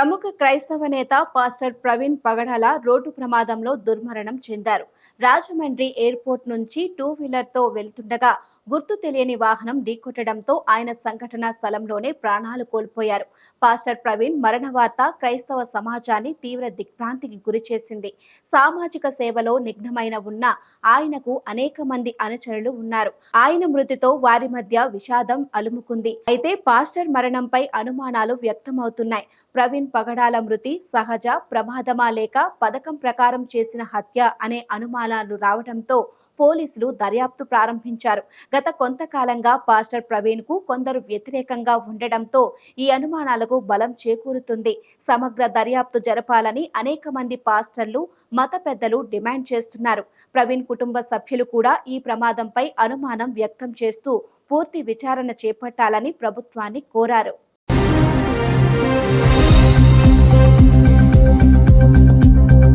program ప్రముఖ క్రైస్తవ నేత పాస్టర్ ప్రవీణ్ పగడాల రోడ్డు ప్రమాదంలో దుర్మరణం చెందారు. రాజమండ్రి ఎయిర్పోర్ట్ నుంచి టూ వీలర్తో వెళ్తుండగా గుర్తు తెలియని వాహనం ఢీకొట్టడంతో ఆయన సంఘటనా స్థలంలోనే ప్రాణాలు కోల్పోయారు. పాస్టర్ ప్రవీణ్ మరణ వార్త క్రైస్తవ సమాజాన్ని తీవ్ర దిగ్భ్రాంతికి గురిచేసింది సామాజిక సేవలో నిఘ్నమైన ఉన్న ఆయనకు అనేక మంది అనుచరులు ఉన్నారు. ఆయన మృతితో వారి మధ్య విషాదం అలుముకుంది. అయితే పాస్టర్ మరణంపై అనుమానాలు వ్యక్తమవుతున్నాయి. ప్రవీణ్ పగ పగడాల మృతి సహజ ప్రమాదమా లేక పథకం ప్రకారం చేసిన హత్య అనే అనుమానాలు రావడంతో పోలీసులు దర్యాప్తు ప్రారంభించారు. గత కొంతకాలంగా పాస్టర్ ప్రవీణ్కు కొందరు వ్యతిరేకంగా ఉండడంతో ఈ అనుమానాలకు బలం చేకూరుతుంది. సమగ్ర దర్యాప్తు జరపాలని అనేక మంది పాస్టర్లు మత పెద్దలు డిమాండ్ చేస్తున్నారు. ప్రవీణ్ కుటుంబ సభ్యులు కూడా ఈ ప్రమాదంపై అనుమానం వ్యక్తం చేస్తూ పూర్తి విచారణ చేపట్టాలని ప్రభుత్వాన్ని కోరారు.